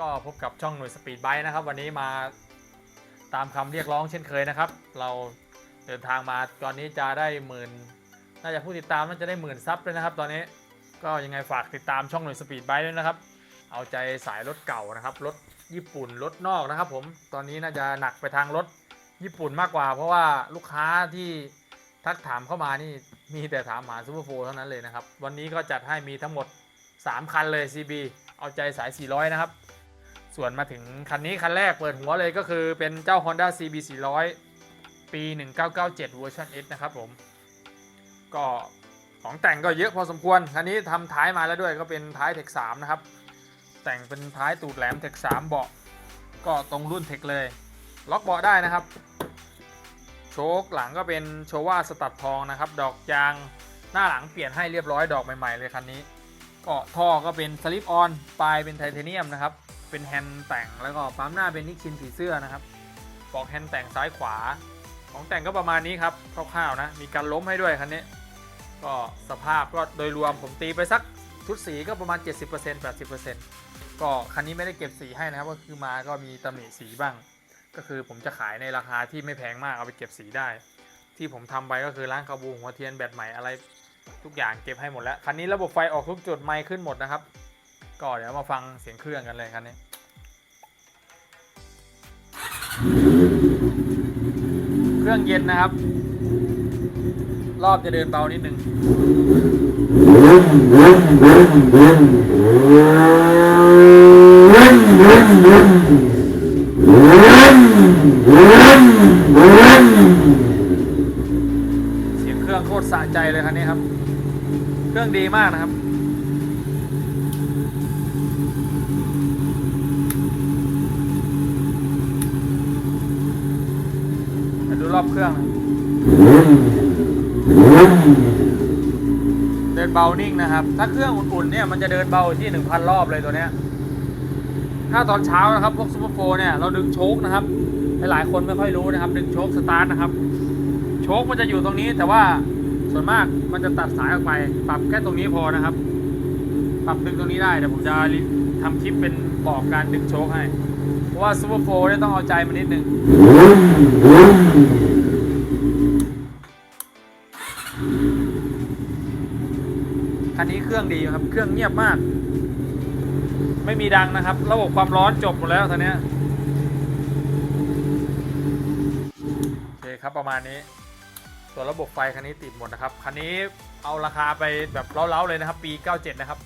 ก็พบกับช่องหน่วยสปีดไบค์นะครับ วันนี้มาตามคำเรียกร้องเช่นเคยนะครับ เราเดินทางมาตอนนี้จะได้หมื่นน่าจะผู้ติดตามน่าจะได้หมื่นซับเลยนะครับ ตอนนี้ก็ยังไงฝากติดตามช่องหน่วยสปีดไบค์ด้วยนะครับ เอาใจสายรถเก่านะครับรถญี่ปุ่นรถนอกนะครับ ผมตอนนี้น่าจะหนักไปทางรถญี่ปุ่นมากกว่า เพราะว่าลูกค้าที่ทักถามเข้ามานี่มีแต่ถามหาซูเปอร์โฟเท่านั้นเลยนะครับ วันนี้ก็จัดให้มีทั้งหมด 3 คันเลย CB เอาใจสาย 400 นะครับ ส่วนมาถึงคันนี้คันแรกเปิดหัวเลยก็คือเป็นเจ้า Honda CB 400ปี 1997เวอร์ชัน S นะครับผม ก็ของแต่งก็เยอะพอสมควร คันนี้ทำท้ายมาแล้วด้วยก็เป็นท้ายเทค3นะครับ แต่งเป็นท้ายตูดแหลมเทค3เบาะก็ตรงรุ่นเทคเลย ล็อกเบาะได้นะครับ โชคหลังก็เป็นโชว่าสตัดทองนะครับ ดอกยางหน้าหลังเปลี่ยนให้เรียบร้อยดอกใหม่ ๆ เลยคันนี้ก็ท่อก็เป็นสลิปออนปลายเป็นไทเทเนียมนะครับ เป็นแฮนด์แต่งแล้วก็ปั๊มหน้าเป็นนิกชินผีเสื้อนะครับปอกแฮนด์แต่งซ้ายขวา ของแต่งก็ประมาณนี้ครับคร่าวๆนะมีการล้มให้ด้วยคันนี้ ก็สภาพก็โดยรวมผมตีไปสักชุดสีก็ประมาณ 70% 80%ก็คันนี้ไม่ได้เก็บสีให้นะครับก็คือมาก็มีตำหนิสีบ้าง ก็คือผมจะขายในราคาที่ไม่แพงมากเอาไปเก็บสีได้ ที่ผมทำไปก็คือล้างคาบูหัวเทียนแบตใหม่อะไร ทุกอย่างเก็บให้หมดแล้วคันนี้ระบบไฟออกทุกจุดไมค์ขึ้นหมดนะครับ ก็เดี๋ยวมาฟังเสียงเครื่องกันเลยคันนี้เครื่องเย็นนะครับ รอบจะเดินเบานิดนึงเสียงเครื่องโคตรสะใจเลยคันนี้ครับ เครื่องดีมากนะครับ มาดูร อบเครื่อง เดินเบานิ่งนะครับ ถ้าเครื่องอุ่นๆเนี่ยมันจะเดินเบาที่1,000รอบเลยตัวเนี้ย ถ้าตอนเช้านะครับ พวกซูเปอร์โฟร์เนี่ยเราดึงโชคนะครับ หลายๆคนไม่ค่อยรู้นะครับ ดึงโชคสตาร์ทนะครับ โชคมันจะอยู่ตรงนี้แต่ว่าส่วนมากมันจะตัดสายออกไป ปรับแค่ตรงนี้พอนะครับ ปรับดึงตรงนี้ได้เดี๋ยวผมจะทำคลิปเป็นบอกการดึงโชคให้ เพราะว่าซูเปอร์โฟร์เนี่ยต้องเอาใจมันนิดนึงคันนี้เครื่องดีครับ เครื่องเงียบมาก ไม่มีดังนะครับ ระบบความร้อนจบหมดแล้วท่านี้ยโอเคครับประมาณนี้ส่วนระบบไฟคันนี้ติดหมดนะครับ คันนี้เอาราคาไปแบบเล้าๆเลยนะครับ ปี 97 นะครับ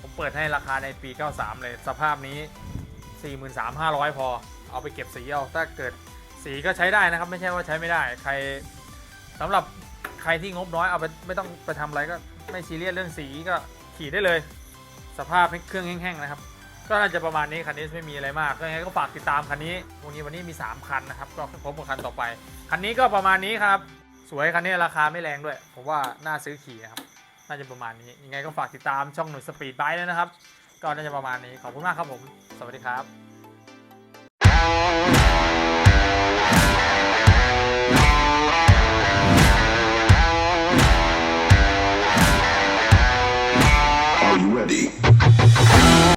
ผมเปิดให้ราคาในปี 93 เลย สภาพนี้ 43,500 พอ เอาไปเก็บสีเอา ถ้าเกิดสีก็ใช้ได้นะครับ ไม่ใช่ว่าใช้ไม่ได้ ใครสำหรับใครที่งบน้อยเอาไปไม่ต้องไปทำอะไรก็ไม่ซีเรียสเรื่องสีก็ขี่ได้เลย สภาพเครื่องแห้งๆนะครับ ก็น่าจะประมาณนี้คันนี้ไม่มีอะไรมากก็ยังไงก็ฝากติดตามคันนี้วันนี้วันนี้มี 3 คันนะครับ ก็พบกับคันต่อไป คันนี้ก็ประมาณนี้ครับ สวยคันนี้ราคาไม่แรงด้วยผมว่าน่าซื้อขี่นะครับ น่าจะประมาณนี้ ยังไงก็ฝากติดตามช่องหนุ่ยสปีดไบค์ด้วยนะครับ ก็น่าจะประมาณนี้ ขอบคุณมากครับผม สวัสดีครับ